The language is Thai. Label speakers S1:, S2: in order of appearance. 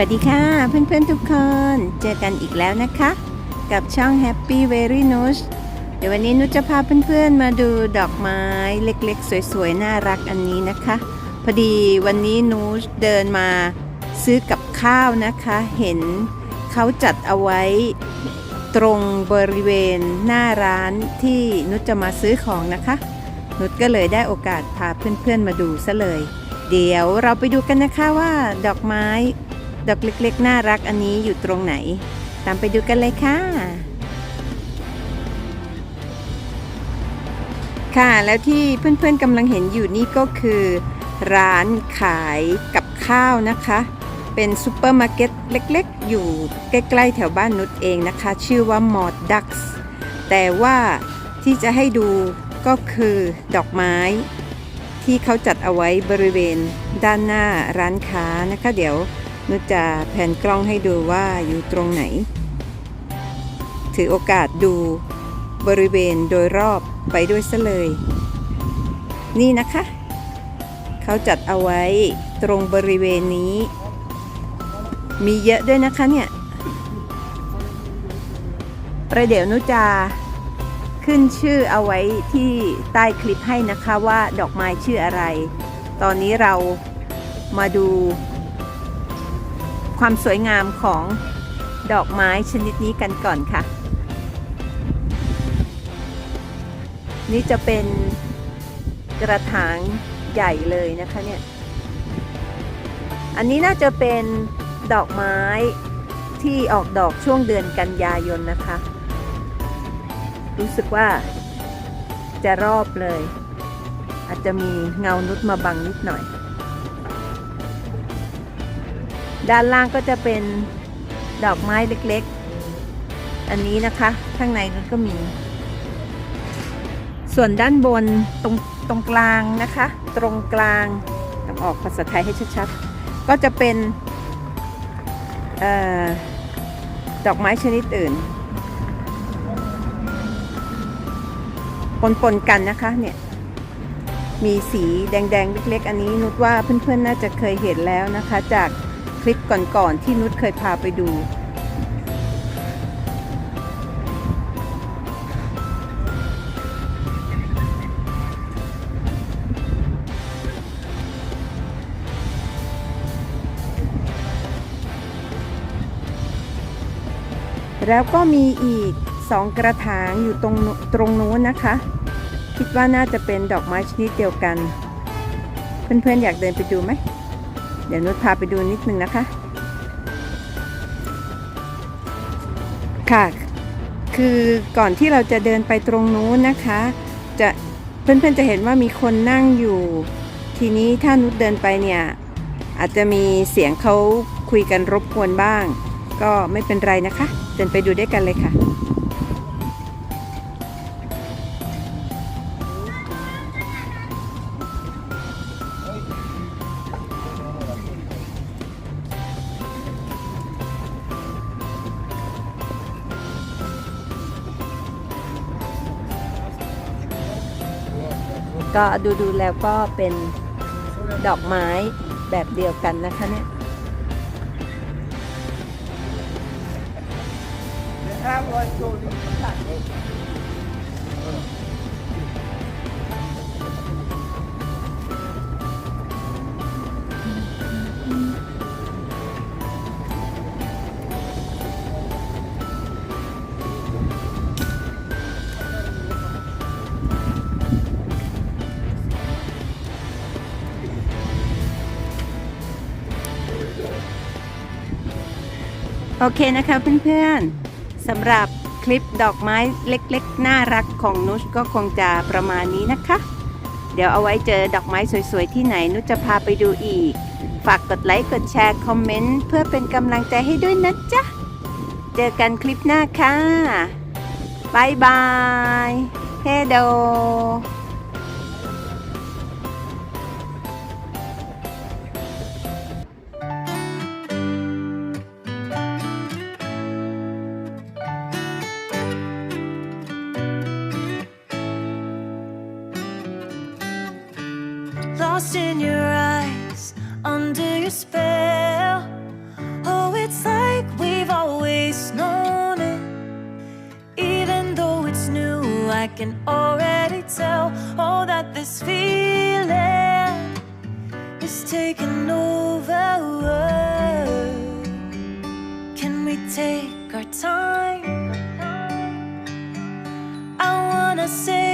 S1: วัสดีค่ะ เพื่อนๆทุกคน เจอกันอีกแล้วนะคะ กับช่อง Happy Very n u s เดี๋ยววันนี้นุชจะพาเพื่อนๆมาดูดอกไม้เล็กๆ สวยๆ น่ารักอันนี้นะคะ พอดีวันนี้นุชเดินมาซื้อกับข้าวนะคะ เห็นเขาจัดเอาไว้ตรงบริเวณหน้าร้านที่นุชจะมาซื้อของนะคะ นุชก็เลยได้โอกาสพาเพื่อนๆมาดูซะเลย เดี๋ยวเราไปดูกันนะคะว่าดอกไม้ ดอกเล็กๆ น่ารักอันนี้อยู่ตรงไหน ตามไปดูกันเลยค่ะ ค่ะแล้วที่เพื่อนๆกำลังเห็นอยู่นี่ก็คือ ร้านขายกับข้าวนะคะ เป็นซูเปอร์มาร์เก็ตเล็กๆ อยู่ใกล้ๆ แถวบ้านนุชเองนะคะ ชื่อว่ามอดดักส์แต่ว่าที่จะให้ดูก็คือดอกไม้ที่เขาจัดเอาไว้บริเวณด้านหน้าร้านค้านะคะ เดี๋ยว นุจะแผนกล้องให้ดูว่าอยู่ตรงไหน ถือโอกาสดูบริเวณโดยรอบไปด้วยซะเลย นี่นะคะ เขาจัดเอาไว้ตรงบริเวณนี้ มีเยอะด้วยนะคะเนี่ย ประเดี๋ยวนุจะขึ้นชื่อเอาไว้ที่ใต้คลิปให้นะคะว่าดอกไม้ชื่ออะไร ตอนนี้เรามาดู ความสวยงามของดอกไม้ชนิดนี้กันก่อนค่ะ นี่จะเป็นกระถางใหญ่เลยนะคะเนี่ย อันนี้น่าจะเป็นดอกไม้ที่ออกดอกช่วงเดือนกันยายนนะคะ รู้สึกว่าจะรอบเลย อาจจะมีเงานุดมาบังนิดหน่อย ด้านล่างก็จะเป็นดอกไม้เล็กๆ อันนี้นะคะ ข้างในก็มี ส่วนด้านบนตรงตรงกลางนะคะ ตรงกลางต้องออกภาษาไทยให้ชัดๆ ก็จะเป็นออดอกไม้ชนิดอื่นปนๆกันนะคะเนี่ยมีสีแดงๆ เล็กๆ อันนี้นุชว่าเพื่อนๆ น่าจะเคยเห็นแล้วนะคะจาก คลิปก่อนๆที่นุชเคยพาไปดู แล้วก็มีอีกสองกระถางอยู่ตรงตรงนู้นนะคะ คิดว่าน่าจะเป็นดอกไม้ชนิดเดียวกัน เพื่อนๆอยากเดินไปดูไหม เดี๋ยวนุชพาไปดูนิดนึงนะคะ ค่ะ คือก่อนที่เราจะเดินไปตรงนู้นนะคะ จะเพื่อนๆจะเห็นว่ามีคนนั่งอยู่ ทีนี้ถ้านุชเดินไปเนี่ย อาจจะมีเสียงเขาคุยกันรบกวนบ้าง ก็ไม่เป็นไรนะคะ เดินไปดูด้วยกันเลยค่ะ ก็ดูดูแล้วก็เป็นดอกไม้แบบเดียวกันนะคะเนี่ยโโอเคนะคะเพื่อนๆสำหรับคลิปดอกไม้เล็กๆ น่ารักของนุชก็คงจะประมาณนี้นะคะ เดี๋ยวเอาไว้เจอดอกไม้สวยๆ ที่ไหนนุชจะพาไปดูอีก ฝากกดไลค์กดแชร์คอมเมนต์เพื่อเป็นกำลังใจให้ด้วยนะจ๊ะ เจอกันคลิปหน้าค่ะบายบายเฮโด
S2: lost in your eyes, under your spell. Oh, it's like we've always known it. Even though it's new, I can already tell. Oh, that this feeling is taking over. Can we take our time? I wanna say.